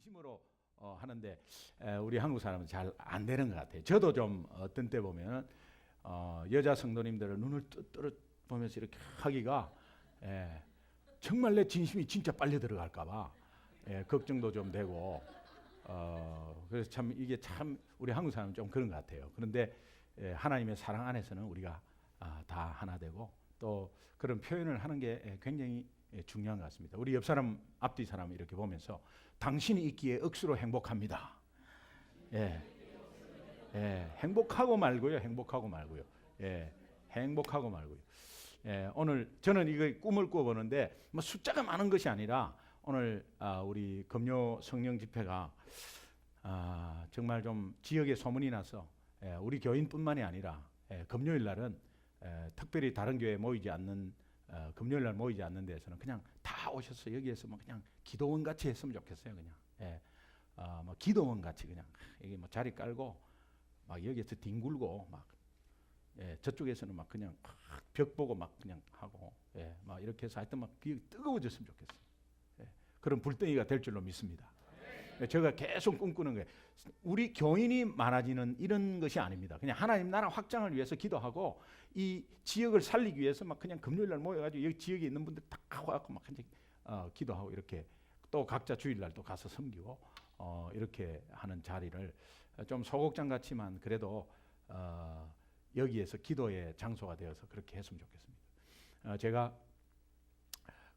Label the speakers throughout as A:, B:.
A: 진심으로 어, 하는데 에, 우리 한국 사람은 잘 안 되는 것 같아요. 저도 좀 어떤 때 보면 어, 여자 성도님들을 눈을 뜨뜨 보면서 이렇게 하기가 예, 정말 내 진심이 진짜 빨려 들어갈까봐 예, 걱정도 좀 되고 어, 그래서 참 이게 참 우리 한국 사람은 좀 그런 것 같아요. 그런데 예, 하나님의 사랑 안에서는 우리가 아, 다 하나 되고 또 그런 표현을 하는 게 예, 굉장히 예, 중요한 것 같습니다. 우리 옆 사람 앞뒤 사람 이렇게 보면서 당신이 있기에 억수로 행복합니다. 예, 예, 행복하고 말고요, 행복하고 말고요, 예, 행복하고 말고요. 예, 오늘 저는 이거 꿈을 꾸어보는데 뭐 숫자가 많은 것이 아니라 오늘 아, 우리 금요 성령 집회가 아, 정말 좀 지역에 소문이 나서 예, 우리 교인뿐만이 아니라 예, 금요일 날은 예, 특별히 다른 교회 모이지 않는 어, 금요일 날 모이지 않는 데에서는 그냥 다 오셔서 여기에서 뭐 그냥 기도원 같이 했으면 좋겠어요 그냥 예, 아, 뭐 기도원 같이 그냥 여기 뭐 자리 깔고 막 여기에서 뒹굴고 막 예, 저쪽에서는 막 그냥 벽 보고 막 그냥 하고 예, 막 이렇게 해서 하여튼 막귀 뜨거워졌으면 좋겠어요. 예, 그런 불덩이가 될 줄로 믿습니다. 예, 제가 계속 꿈꾸는 거예요. 우리 교인이 많아지는 이런 것이 아닙니다. 그냥 하나님 나라 확장을 위해서 기도하고 이 지역을 살리기 위해서 막 그냥 금요일 날 모여가지고 여기 지역에 있는 분들 다 와갖고 막 이제 어, 기도하고 이렇게 또 각자 주일날 또 가서 섬기고 어, 이렇게 하는 자리를 좀 소극장 같지만 그래도 어, 여기에서 기도의 장소가 되어서 그렇게 했으면 좋겠습니다. 어, 제가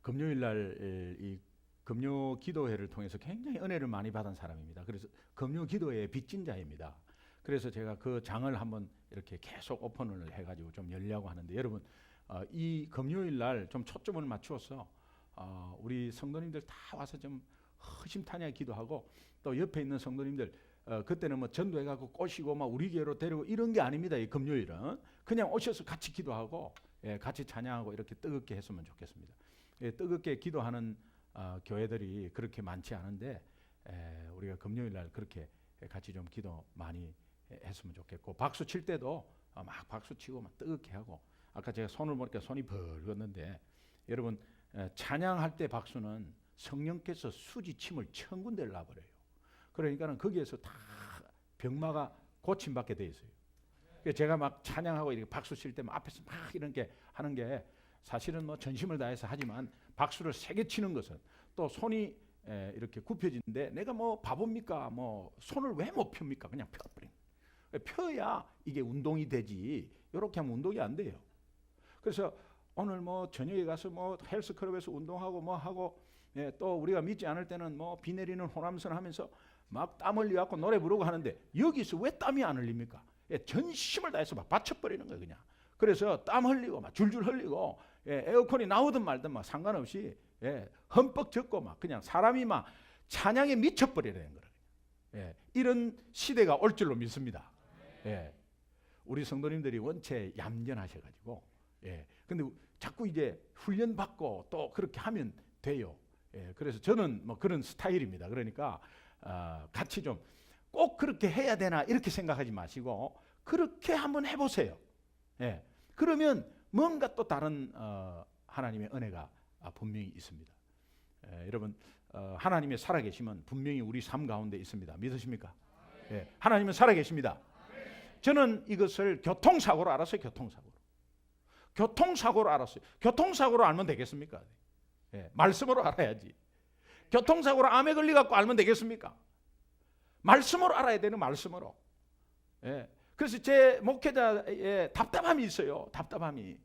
A: 금요일 날이 금요 기도회를 통해서 굉장히 은혜를 많이 받은 사람입니다. 그래서 금요 기도회의 빚진 자입니다. 그래서 제가 그 장을 한번 이렇게 계속 오픈을 해가지고 좀 열려고 하는데 여러분 어, 이 금요일 날 좀 초점을 맞추어서 어, 우리 성도님들 다 와서 좀 허심탄회하게 기도하고 또 옆에 있는 성도님들 어, 그때는 뭐 전도해갖고 꼬시고 막 우리 교회로 데리고 이런 게 아닙니다. 이 금요일은 그냥 오셔서 같이 기도하고 예, 같이 찬양하고 이렇게 뜨겁게 했으면 좋겠습니다. 예, 뜨겁게 기도하는 어, 교회들이 그렇게 많지 않은데 에, 우리가 금요일 날 그렇게 같이 좀 기도 많이 해- 했으면 좋겠고 박수 칠 때도 어, 막 박수 치고 막 뜨겁게 하고 아까 제가 손을 보니까 손이 벌겋는데 여러분 에, 찬양할 때 박수는 성령께서 수지 침을 천 군데를 놔버려요. 그러니까는 거기에서 다 병마가 고침받게 돼 있어요. 제가 막 찬양하고 이렇게 박수 칠 때 앞에서 막 이런 게 하는 게 사실은 뭐 전심을 다해서 하지만 박수를 세게 치는 것은 또 손이 에, 이렇게 굽혀진데 내가 뭐 바보입니까? 뭐 손을 왜 못 펴입니까? 그냥 펴버린. 펴야 이게 운동이 되지. 이렇게 하면 운동이 안 돼요. 그래서 오늘 뭐 저녁에 가서 뭐 헬스클럽에서 운동하고 뭐 하고 예, 또 우리가 믿지 않을 때는 뭐 비 내리는 호남선 하면서 막 땀 흘려갖고 노래 부르고 하는데 여기서 왜 땀이 안 흘립니까? 예, 전심을 다해서 막 받쳐버리는 거예요 그냥. 그래서 땀 흘리고 막 줄줄 흘리고 예, 에어컨이 나오든 말든 막 상관없이 예, 흠뻑 젖고 막 그냥 사람이 막 찬양에 미쳐버리는 거예요. 예, 이런 시대가 올 줄로 믿습니다. 예, 우리 성도님들이 원체 얌전하셔가지고 예, 근데 자꾸 이제 훈련 받고 또 그렇게 하면 돼요. 예, 그래서 저는 뭐 그런 스타일입니다. 그러니까 어, 같이 좀 꼭 그렇게 해야 되나 이렇게 생각하지 마시고 그렇게 한번 해보세요. 예, 그러면 뭔가 또 다른 어, 하나님의 은혜가 아, 분명히 있습니다. 예, 여러분 어, 하나님의 살아계심은 분명히 우리 삶 가운데 있습니다. 믿으십니까? 예, 하나님은 살아계십니다. 저는 이것을 교통사고로 알았어요. 교통사고로. 교통사고로 알았어요. 교통사고로 알면 되겠습니까? 예, 말씀으로 알아야지. 교통사고로 암에 걸려 갖고 알면 되겠습니까? 말씀으로 알아야 되는 말씀으로. 예. 그래서 제 목회자의 답답함이 있어요. 답답함이.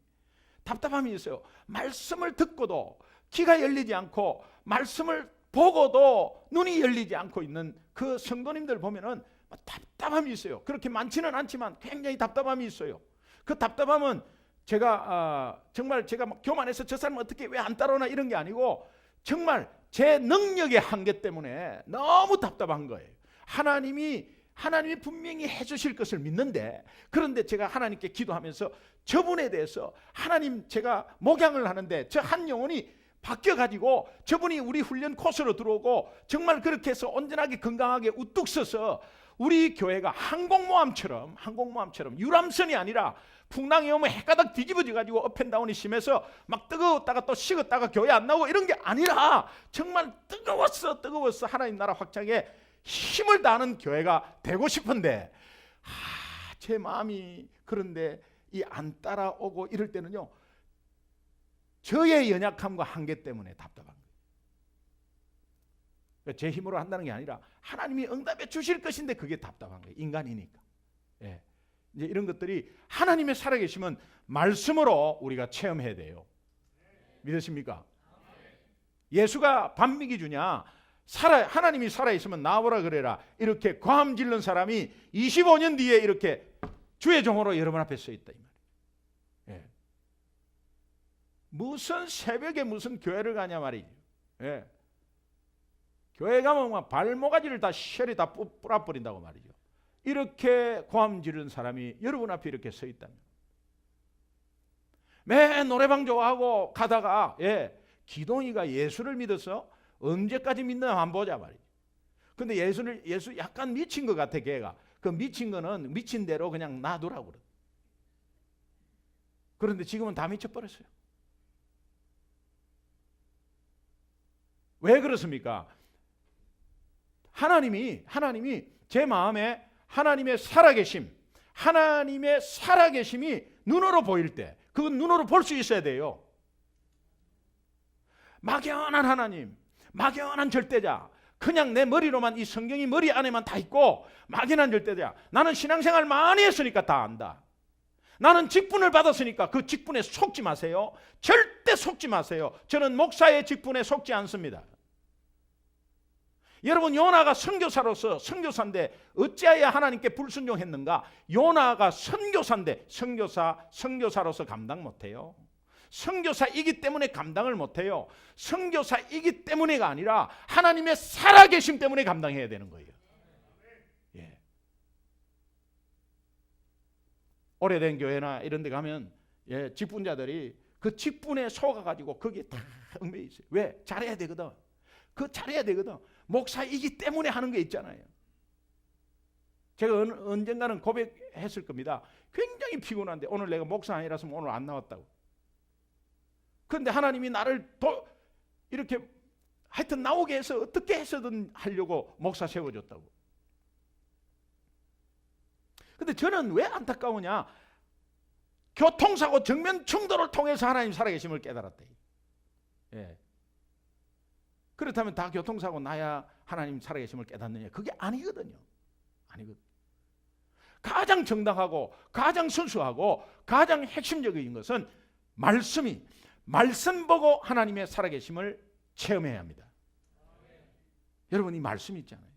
A: 답답함이 있어요. 말씀을 듣고도 귀가 열리지 않고 말씀을 보고도 눈이 열리지 않고 있는 그 성도님들 보면은 답답함이 있어요. 그렇게 많지는 않지만 굉장히 답답함이 있어요. 그 답답함은 제가 아, 정말 제가 막 교만해서 저 사람 어떻게 왜 안 따라오나 이런 게 아니고 정말 제 능력의 한계 때문에 너무 답답한 거예요. 하나님이 하나님이 분명히 해주실 것을 믿는데 그런데 제가 하나님께 기도하면서 저분에 대해서 하나님 제가 목양을 하는데 저 한 영혼이 바뀌어 가지고 저분이 우리 훈련 코스로 들어오고 정말 그렇게 해서 온전하게 건강하게 우뚝 서서 우리 교회가 항공모함처럼 항공모함처럼 유람선이 아니라 풍랑이 오면 해가닥 뒤집어져 가지고 업앤다운이 심해서 막 뜨거웠다가 또 식었다가 교회 안 나오고 이런 게 아니라 정말 뜨거웠어 뜨거웠어 하나님 나라 확장에 힘을 다하는 교회가 되고 싶은데 아, 제 마음이 그런데 이 안 따라오고 이럴 때는요 저의 연약함과 한계 때문에 거예요. 그러니까 제 힘으로 한다는 게 아니라 하나님이 응답해 주실 것인데 그게 답답한 거예요. 인간이니까. 예. 이제 이런 것들이 하나님의 살아계시면 말씀으로 우리가 체험해야 돼요. 믿으십니까? 예수가 반미기 주냐? 살아 하나님이 살아 있으면 나오라 그래라. 이렇게 과함 질른 사람이 25년 뒤에 이렇게 주의 종으로 여러분 앞에 서 있다 이 말이에요. 예. 무슨 새벽에 무슨 교회를 가냐 말이죠. 예. 교회 가면 막 발모가지를 다 쉘이 다 뿌- 뿌라버린다고 말이죠. 이렇게 고함 지른 사람이 여러분 앞에 이렇게 서 있다면 매 노래방 좋아하고 가다가 예 기동이가 예수를 믿어서 언제까지 믿나 한번 보자 말이죠. 근데 예수를 예수 약간 미친 것 같아 걔가 그 미친 거는 미친 대로 그냥 놔두라고 그래. 그런데 지금은 다 미쳐버렸어요. 왜 그렇습니까? 하나님이 하나님이 제 마음에 하나님의 살아계심, 하나님의 살아계심이 눈으로 보일 때, 그건 눈으로 볼 수 있어야 돼요. 막연한 하나님, 막연한 절대자, 그냥 내 머리로만 이 성경이 머리 안에만 다 있고 막연한 절대자. 나는 신앙생활 많이 했으니까 다 안다. 나는 직분을 받았으니까 그 직분에 속지 마세요. 절대 속지 마세요. 저는 목사의 직분에 속지 않습니다. 여러분 요나가 선교사로서 선교사인데 어찌하여 하나님께 불순종했는가? 요나가 선교사인데 선교사 선교사로서 감당 못해요. 선교사이기 때문에 감당을 못해요. 선교사이기 때문에가 아니라 하나님의 살아계심 때문에 감당해야 되는 거예요. 예. 오래된 교회나 이런 데 가면 예, 직분자들이 그 직분에 속아가지고 거기에 다 얽매여 있어요. 왜? 잘해야 되거든. 그 잘해야 되거든. 목사이기 때문에 하는 게 있잖아요. 제가 언, 언젠가는 고백했을 겁니다. 굉장히 피곤한데 오늘 내가 목사 아니라서 오늘 안 나왔다고. 그런데 하나님이 나를 도, 이렇게 하여튼 나오게 해서 어떻게 해서든 하려고 목사 세워줬다고. 근데 저는 왜 안타까우냐? 교통사고 정면 충돌을 통해서 하나님 살아계심을 깨달았대. 예. 그렇다면 다 교통사고 나야 하나님 살아계심을 깨닫느냐? 그게 아니거든요. 아니거든. 가장 정당하고 가장 순수하고 가장 핵심적인 것은 말씀이 말씀 보고 하나님의 살아계심을 체험해야 합니다. 여러분 이 말씀이 있잖아요.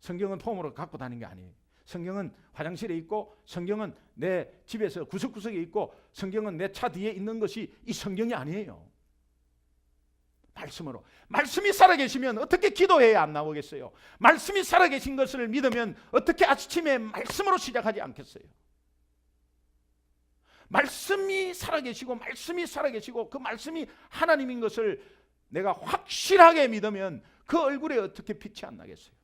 A: 성경은 폼으로 갖고 다니는 게 아니에요. 성경은 화장실에 있고 성경은 내 집에서 구석구석에 있고 성경은 내 차 뒤에 있는 것이 이 성경이 아니에요. 말씀으로. 말씀이 살아계시면 어떻게 기도해야 안 나오겠어요? 말씀이 살아계신 것을 믿으면 어떻게 아침에 말씀으로 시작하지 않겠어요? 말씀이 살아계시고 말씀이 살아계시고 그 말씀이 하나님인 것을 내가 확실하게 믿으면 그 얼굴에 어떻게 빛이 안 나겠어요?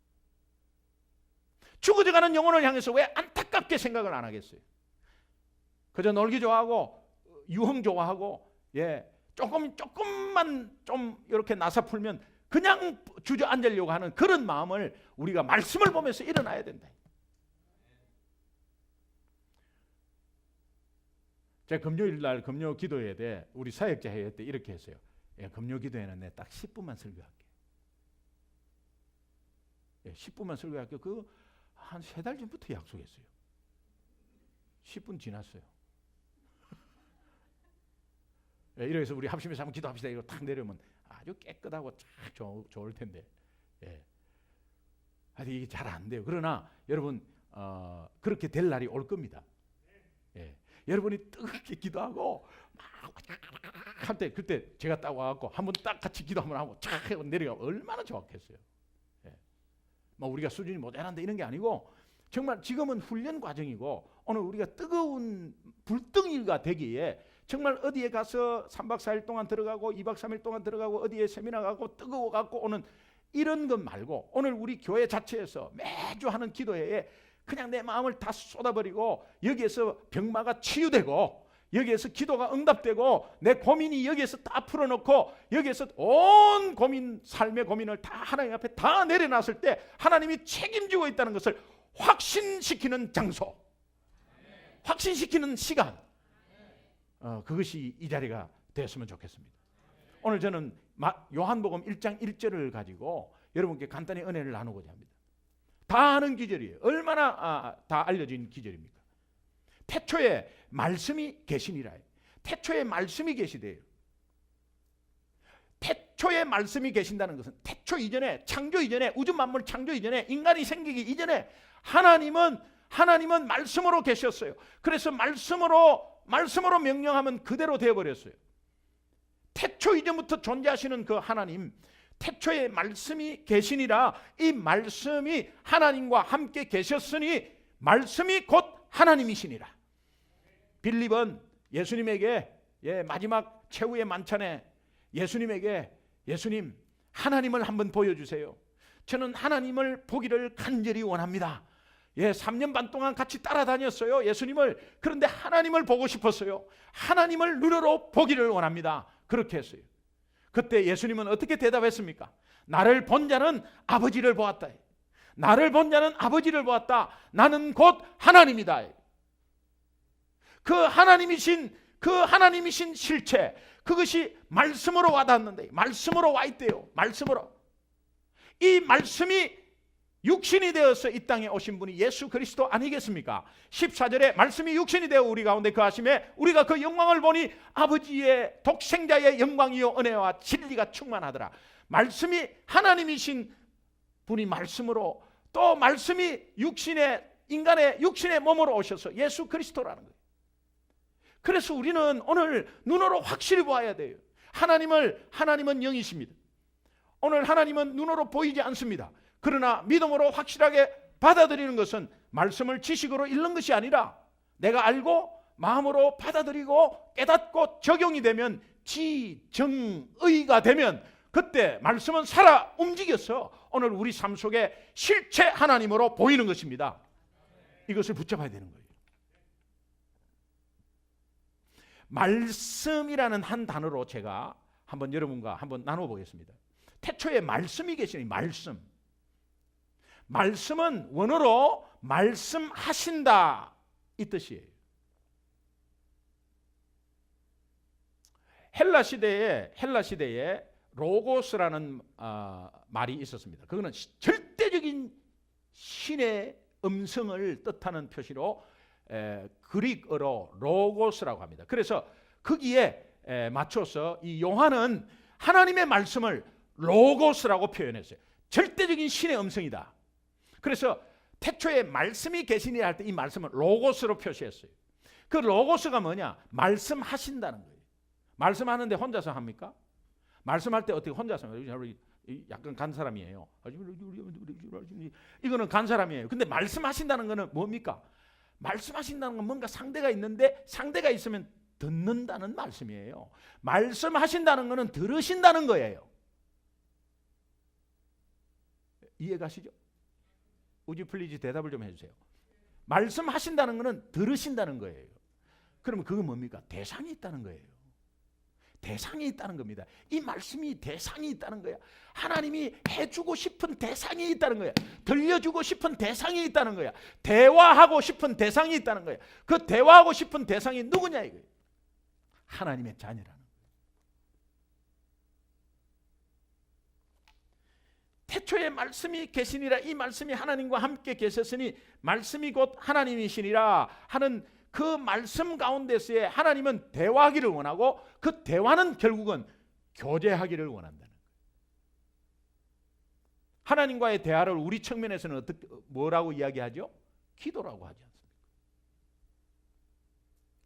A: 죽어져가는 영혼을 향해서 왜 안타깝게 생각을 안 하겠어요? 그저 놀기 좋아하고 유흥 좋아하고 예 조금 조금만 좀 이렇게 나사 풀면 그냥 주저앉으려고 하는 그런 마음을 우리가 말씀을 보면서 일어나야 된다. 제가 금요일 날 금요 기도회 때 우리 사역자 회의 때 이렇게 했어요. 예, 금요 기도회는 내 딱 10분만 설교할게. 예, 10분만 설교할게. 그한 세 달 전부터 약속했어요. 10분 지났어요. 예, 이래서 우리 합심해서 한번 기도합시다. 이거 탁 내려면 아주 깨끗하고 쫙 좋, 좋을 텐데. 예. 하여튼 이게 잘 안 돼요. 그러나 여러분 어, 그렇게 될 날이 올 겁니다. 예. 여러분이 뜨겁게 기도하고 막할때 그때 제가 딱 와갖고 한번 딱 같이 기도 한번 하고 쫙 하고 내려가 얼마나 좋았겠어요. 예. 뭐 우리가 수준이 모자란다 이런 게 아니고 정말 지금은 훈련 과정이고 오늘 우리가 뜨거운 불덩이가 되기에 정말 어디에 가서 3박 4일 동안 들어가고 2박 3일 동안 들어가고 어디에 세미나 가고 뜨거워 갖고 오는 이런 것 말고 오늘 우리 교회 자체에서 매주 하는 기도회에 그냥 내 마음을 다 쏟아버리고 여기에서 병마가 치유되고 여기에서 기도가 응답되고 내 고민이 여기에서 다 풀어놓고 여기에서 온 고민 삶의 고민을 다 하나님 앞에 다 내려놨을 때 하나님이 책임지고 있다는 것을 확신시키는 장소 확신시키는 시간 어, 그것이 이 자리가 되었으면 좋겠습니다 오늘 저는 마- 요한복음 1장 1절을 가지고 여러분께 간단히 은혜를 나누고자 합니다 다 아는 기절이에요 얼마나 아, 다 알려진 기절입니까 태초에 말씀이 계시니라. 태초에 말씀이 계시대요. 태초에 말씀이 계신다는 것은 태초 이전에 창조 이전에 우주 만물 창조 이전에 인간이 생기기 이전에 하나님은 하나님은 말씀으로 계셨어요. 그래서 말씀으로 말씀으로 명령하면 그대로 되어 버렸어요. 태초 이전부터 존재하시는 그 하나님 태초에 말씀이 계시니라 이 말씀이 하나님과 함께 계셨으니 말씀이 곧 하나님이시니라. 빌립은 예수님에게 예, 마지막 최후의 만찬에 예수님에게 예수님 하나님을 한번 보여주세요. 저는 하나님을 보기를 간절히 원합니다. 예, 3년 반 동안 같이 따라다녔어요. 예수님을. 그런데 하나님을 보고 싶었어요. 하나님을 눈으로 보기를 원합니다. 그렇게 했어요. 그때 예수님은 어떻게 대답했습니까? 나를 본 자는 아버지를 보았다. 나를 본 자는 아버지를 보았다. 나는 곧 하나님이다. 그 하나님이신 그 하나님이신 실체 그것이 말씀으로 와닿는데 말씀으로 와 있대요. 말씀으로. 이 말씀이 육신이 되어서 이 땅에 오신 분이 예수 그리스도 아니겠습니까? 14절에 말씀이 육신이 되어 우리 가운데 거하심에 우리가 그 영광을 보니 아버지의 독생자의 영광이요 은혜와 진리가 충만하더라. 말씀이 하나님이신 분이 말씀으로 또 말씀이 육신의 인간의 육신의 몸으로 오셔서 예수 그리스도라는 거예요. 그래서 우리는 오늘 눈으로 확실히 보아야 돼요. 하나님을 하나님은 영이십니다. 오늘 하나님은 눈으로 보이지 않습니다. 그러나 믿음으로 확실하게 받아들이는 것은 말씀을 지식으로 읽는 것이 아니라 내가 알고 마음으로 받아들이고 깨닫고 적용이 되면 지정의가 되면 그때 말씀은 살아 움직여서 오늘 우리 삶 속에 실체 하나님으로 보이는 것입니다. 이것을 붙잡아야 되는 거예요. 말씀이라는 한 단어로 제가 한번 여러분과 한번 나눠 보겠습니다. 태초에 말씀이 계시니 말씀. 말씀은 원어로 말씀하신다 이 뜻이에요. 헬라 시대에 헬라 시대에 로고스라는 어, 말이 있었습니다. 그거는 시- 절대적인 신의 음성을 뜻하는 표시로 에, 그릭어로 로고스라고 합니다. 그래서 거기에 에, 맞춰서 이 요한은 하나님의 말씀을 로고스라고 표현했어요. 절대적인 신의 음성이다. 그래서 태초에 말씀이 계시니 할 때 이 말씀을 로고스로 표시했어요. 그 로고스가 뭐냐? 말씀하신다는 거예요. 말씀하는데 혼자서 합니까? 말씀할 때 어떻게 혼자서? 약간 간 사람이에요. 이거는 간 사람이에요. 근데 말씀하신다는 거는 뭡니까? 말씀하신다는 건 뭔가 상대가 있는데 상대가 있으면 듣는다는 말씀이에요. 말씀하신다는 거는 들으신다는 거예요. 이해 가시죠? 우지 플리즈 대답을 좀 해주세요. 말씀하신다는 거는 들으신다는 거예요. 그러면 그거 뭡니까? 대상이 있다는 거예요. 대상이 있다는 겁니다. 이 말씀이 대상이 있다는 거야. 하나님이 해주고 싶은 대상이 있다는 거야. 들려주고 싶은 대상이 있다는 거야. 대화하고 싶은 대상이 있다는 거야. 그 대화하고 싶은 대상이 누구냐 이거예요. 하나님의 자녀라는 거예요. 태초에 말씀이 계시니라 이 말씀이 하나님과 함께 계셨으니 말씀이 곧 하나님이시니라 하는 그 말씀 가운데서의 하나님은 대화하기를 원하고 그 대화는 결국은 교제하기를 원한다는 거예요. 하나님과의 대화를 우리 측면에서는 어떻게 뭐라고 이야기하죠? 기도라고 하지 않습니까?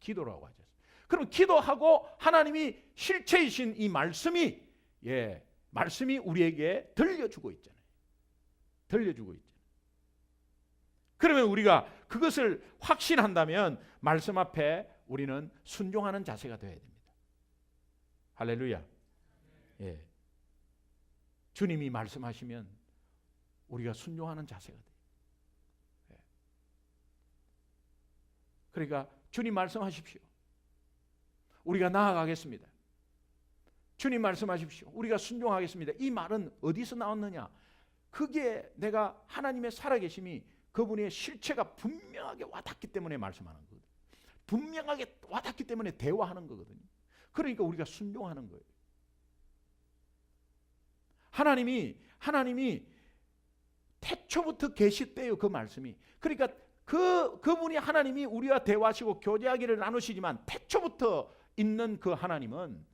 A: 기도라고 않습니까? 그럼 기도하고 하나님이 실체이신 이 말씀이 예, 말씀이 우리에게 들려주고 있잖아요. 들려주고 있잖아요. 그러면 우리가 그것을 확신한다면 말씀 앞에 우리는 순종하는 자세가 되어야 됩니다. 할렐루야. 예. 주님이 말씀하시면 우리가 순종하는 자세가 돼요. 예. 그러니까 주님 말씀하십시오. 우리가 나아가겠습니다. 주님 말씀하십시오. 우리가 순종하겠습니다. 이 말은 어디서 나왔느냐? 그게 내가 하나님의 살아계심이 그분의 실체가 분명하게 와닿기 때문에 말씀하는 거거든요. 분명하게 와닿기 때문에 대화하는 거거든요. 그러니까 우리가 순종하는 거예요. 하나님이 하나님이 태초부터 계시대요 그 말씀이. 그러니까 그 그분이 하나님이 우리와 대화하시고 교제하기를 나누시지만 태초부터 있는 그 하나님은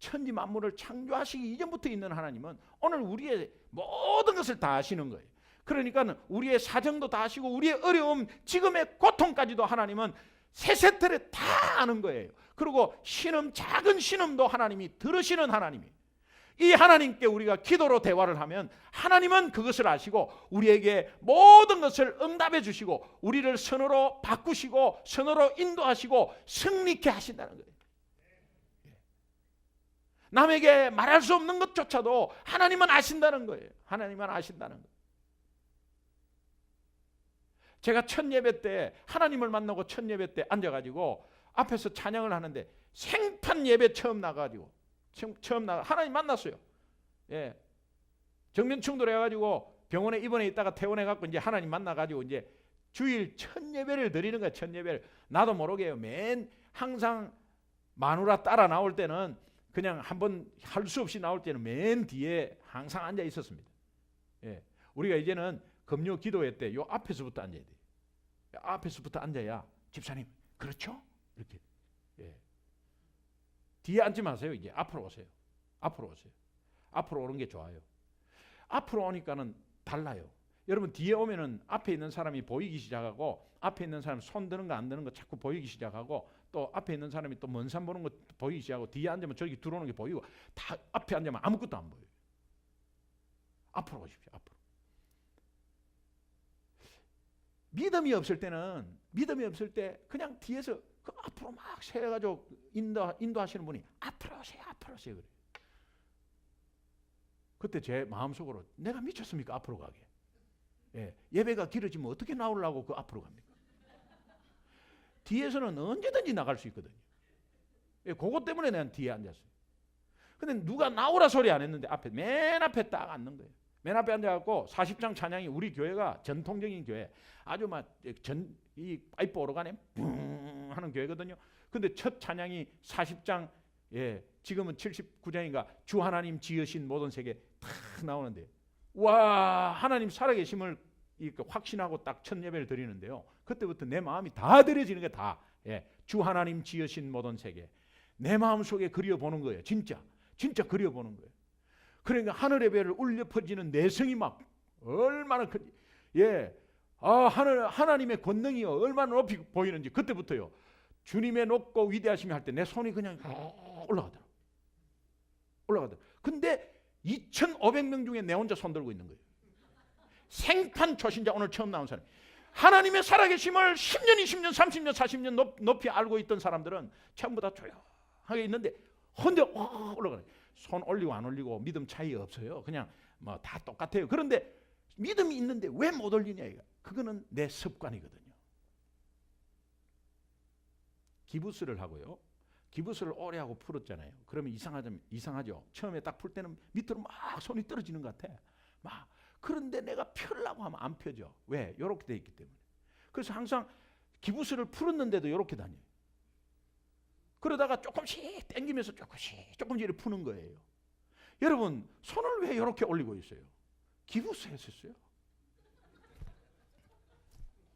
A: 천지 만물을 창조하시기 이전부터 있는 하나님은 오늘 우리의 모든 것을 다 아시는 거예요. 그러니까 우리의 사정도 다 아시고 우리의 어려움, 지금의 고통까지도 하나님은 세세틀에 다 아는 거예요. 그리고 신음 작은 신음도 하나님이 들으시는 하나님이. 이 하나님께 우리가 기도로 대화를 하면 하나님은 그것을 아시고 우리에게 모든 것을 응답해 주시고 우리를 선으로 바꾸시고 선으로 인도하시고 승리케 하신다는 거예요. 남에게 말할 수 없는 것조차도 하나님은 아신다는 거예요. 하나님은 아신다는 거예요. 제가 첫 예배 때 하나님을 만나고 첫 예배 때 앉아가지고 앞에서 찬양을 하는데 생판 예배 처음 나가지고 처음 나가 하나님 만났어요. 예, 정면 충돌해가지고 병원에 입원해 있다가 퇴원해갖고 이제 하나님 만나가지고 이제 주일 첫 예배를 드리는 거야. 첫 예배를 나도 모르게요. 맨 항상 마누라 따라 나올 때는 그냥 한번 할 수 없이 나올 때는 맨 뒤에 항상 앉아 있었습니다. 예, 우리가 이제는 금요 기도회 때 요 앞에서부터 앉아야 돼. 앞에서부터 앉아야 집사님 그렇죠? 이렇게. 예. 뒤에 앉지 마세요. 이제 앞으로 오세요. 앞으로 오세요. 앞으로 오는 게 좋아요. 앞으로 오니까는 달라요. 여러분 뒤에 오면은 앞에 있는 사람이 보이기 시작하고 앞에 있는 사람 손 드는 거 안 드는 거 자꾸 보이기 시작하고 또 앞에 있는 사람이 또 먼 산 보는 거 보이기 시작하고 뒤에 앉으면 저기 들어오는 게 보이고 다 앞에 앉으면 아무것도 안 보여요. 앞으로 오십시오. 앞으로. 믿음이 없을 때는 믿음이 없을 때 그냥 뒤에서 그 앞으로 막 세가지고 인도 인도하시는 분이 앞으로 오세요. 앞으로 오세요. 그래. 그때 제 마음속으로 내가 미쳤습니까? 앞으로 가게. 예, 예배가 길어지면 어떻게 나오려고 그 앞으로 갑니까? 뒤에서는 언제든지 나갈 수 있거든요. 예, 그것 때문에 내가 뒤에 앉았어요. 근데 누가 나오라 소리 안 했는데 앞에 맨 앞에 딱 앉는 거예요. 맨 앞에 앉아갖고 40장 찬양이 우리 교회가 전통적인 교회 아주 막 전 이 파이프 오르간에 붕 하는 교회거든요. 근데 첫 찬양이 40장 예 지금은 79장인가 주 하나님 지으신 모든 세계 탁 나오는데 와 하나님 살아계심을 확신하고 딱 첫 예배를 드리는데요. 그때부터 내 마음이 다 드려지는 게 다. 예, 주 하나님 지으신 모든 세계. 내 마음 속에 그려보는 거예요. 진짜. 진짜 그려보는 거예요. 그러니까 하늘의 배를 울려 퍼지는 내성이 막 얼마나 큰 예. 아, 하늘 하나님의 권능이 얼마나 높이 보이는지 그때부터요. 주님의 높고 위대하심이 할 때 내 손이 그냥 올라가더라. 올라가더라. 근데 2,500명 중에 내 혼자 손 들고 있는 거예요. 생판 초신자 오늘 처음 나온 사람. 하나님의 살아계심을 10년, 20년, 30년, 40년 높, 높이 알고 있던 사람들은 전부 다 조용하게 있는데 혼자 올라가요. 손 올리고 안 올리고 믿음 차이 없어요. 그냥 뭐 다 똑같아요. 그런데 믿음이 있는데 왜 못 올리냐 이거. 그거는 내 습관이거든요. 기부스를 하고요. 기부스를 오래 하고 풀었잖아요. 그러면 이상하죠. 이상하죠. 처음에 딱 풀 때는 밑으로 막 손이 떨어지는 것 같아. 막 그런데 내가 펴려고 하면 안 펴져. 왜? 이렇게 돼 있기 때문에. 그래서 항상 기부스를 풀었는데도 이렇게 다녀요. 그러다가 조금씩 당기면서 조금씩 조금씩 이렇게 푸는 거예요. 여러분 손을 왜 이렇게 올리고 있어요? 기부스 했었어요.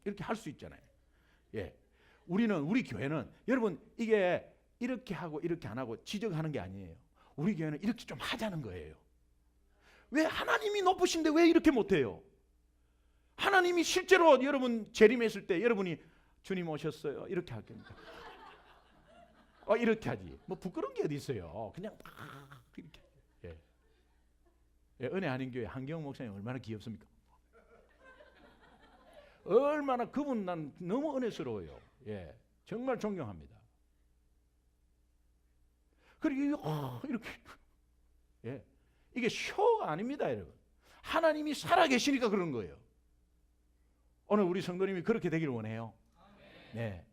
A: 이렇게 할 수 있잖아요. 예, 우리는 우리 교회는 여러분 이게 이렇게 하고 이렇게 안 하고 지적하는 게 아니에요. 우리 교회는 이렇게 좀 하자는 거예요. 왜 하나님이 높으신데 왜 이렇게 못해요? 하나님이 실제로 여러분 재림했을 때 여러분이 주님 오셨어요 이렇게 할 겁니다. 어 이렇게 하지. 뭐 부끄러운 게 어디 있어요? 그냥 막 이렇게. 예. 예, 은혜 아닌 교회 한경 목사님 얼마나 귀엽습니까? 얼마나 그분 난 너무 은혜스러워요. 예, 정말 존경합니다. 그리고 이렇게 예, 이게 쇼가 아닙니다, 여러분. 하나님이 살아계시니까 그런 거예요. 오늘 우리 성도님이 그렇게 되기를 원해요. 네.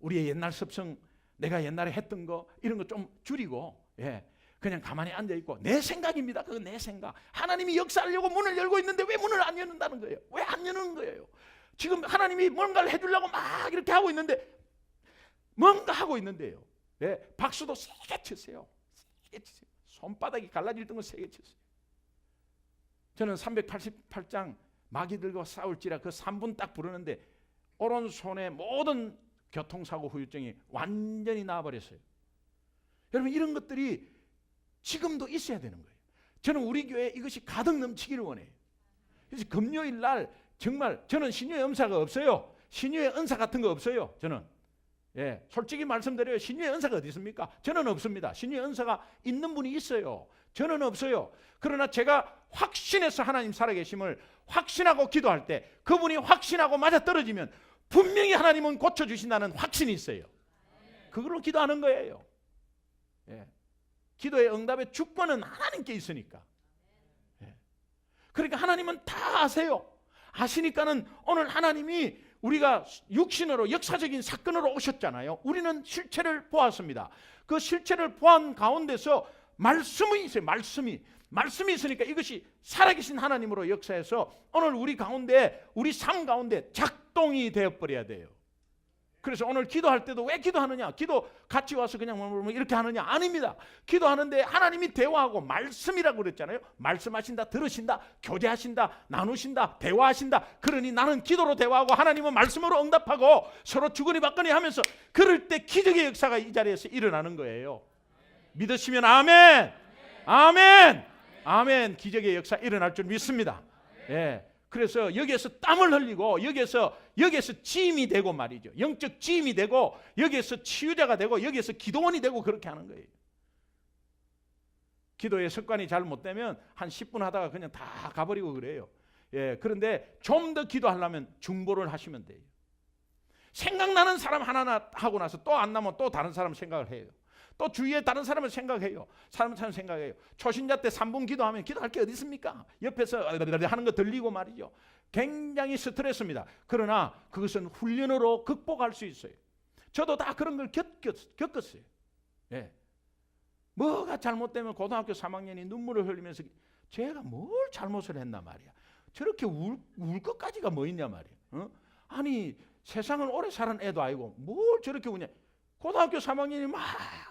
A: 우리의 옛날 습성, 내가 옛날에 했던 거 이런 거 좀 줄이고, 예. 그냥 가만히 앉아 있고 내 생각입니다. 그건 내 생각. 하나님이 역사하려고 문을 열고 있는데 왜 문을 안 여는다는 거예요? 왜 안 여는 거예요? 지금 하나님이 뭔가를 해주려고 막 이렇게 하고 있는데 뭔가 하고 있는데요. 예. 박수도 세게 치세요. 세게 치세요. 손바닥이 갈라질 등을 세게 치세요. 저는 388장 마귀들과 싸울지라 그 3분 딱 부르는데 오른손에 모든 교통사고 후유증이 완전히 나아버렸어요. 여러분 이런 것들이 지금도 있어야 되는 거예요. 저는 우리 교회 이것이 가득 넘치기를 원해요. 그래서 금요일 날 정말 저는 신유의 은사가 없어요. 신유의 은사 같은 거 없어요. 저는 예, 솔직히 말씀드려요. 신유의 은사가 어디 있습니까? 저는 없습니다. 신유의 은사가 있는 분이 있어요. 저는 없어요. 그러나 제가 확신해서 하나님 살아계심을 확신하고 기도할 때 그분이 확신하고 맞아 떨어지면 분명히 하나님은 고쳐주신다는 확신이 있어요. 그걸로 기도하는 거예요. 예. 기도의 응답의 주권은 하나님께 있으니까. 예. 그러니까 하나님은 다 아세요. 아시니까는 오늘 하나님이 우리가 육신으로 역사적인 사건으로 오셨잖아요. 우리는 실체를 보았습니다. 그 실체를 보한 가운데서 말씀이 있어요. 말씀이. 말씀이 있으니까 이것이 살아계신 하나님으로 역사해서 오늘 우리 가운데 우리 삶 가운데 작동이 되어 버려야 돼요. 그래서 오늘 기도할 때도 왜 기도하느냐? 기도 같이 와서 그냥 뭐 이렇게 하느냐? 아닙니다. 기도하는데 하나님이 대화하고 말씀이라고 그랬잖아요. 말씀하신다, 들으신다, 교제하신다, 나누신다, 대화하신다. 그러니 나는 기도로 대화하고 하나님은 말씀으로 응답하고 서로 주거니 받거니 하면서 그럴 때 기적의 역사가 이 자리에서 일어나는 거예요. 믿으시면 아멘. 아멘. 아멘. 기적의 역사 일어날 줄 믿습니다. 예. 그래서 여기에서 땀을 흘리고 여기에서 여기에서 짐이 되고 말이죠. 영적 짐이 되고 여기에서 치유자가 되고 여기에서 기도원이 되고 그렇게 하는 거예요. 기도의 습관이 잘 못되면 한 10분 하다가 그냥 다 가버리고 그래요. 예, 그런데 좀 더 기도하려면 중보를 하시면 돼요. 생각나는 사람 하나 하고 나서 또 안 나면 또 다른 사람 생각을 해요. 또 주위에 다른 사람을 생각해요. 사람 사람 생각해요. 초신자 때 3분 기도하면 기도할 게 어디 있습니까? 옆에서 하는 거 들리고 말이죠. 굉장히 스트레스입니다. 그러나 그것은 훈련으로 극복할 수 있어요. 저도 다 그런 걸 겪었, 겪었 어요. 예. 뭐가 잘못되면 고등학교 3학년이 눈물을 흘리면서 제가 뭘 잘못을 했나 말이야. 저렇게 울, 울 것까지가 뭐 있냐 말이야. 어? 아니 세상을 오래 사는 애도 아니고 뭘 저렇게 우냐. 고등학교 3학년이 막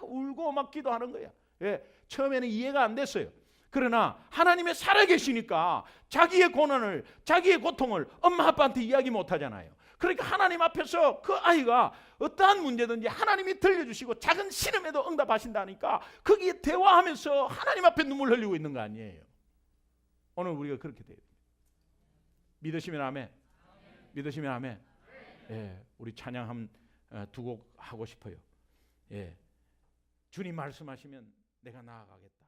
A: 울고 막 기도하는 거야. 예, 처음에는 이해가 안 됐어요. 그러나 하나님의 살아계시니까 자기의 고난을, 자기의 고통을 엄마 아빠한테 이야기 못 하잖아요. 그러니까 하나님 앞에서 그 아이가 어떠한 문제든지 하나님이 들려주시고 작은 신음에도 응답하신다니까 거기에 대화하면서 하나님 앞에 눈물 흘리고 있는 거 아니에요. 오늘 우리가 그렇게 돼요. 믿으시면 아멘. 믿으시면 아멘. 예, 우리 찬양 한 두 곡 하고 싶어요. 예, 주님 말씀하시면 내가 나아가겠다.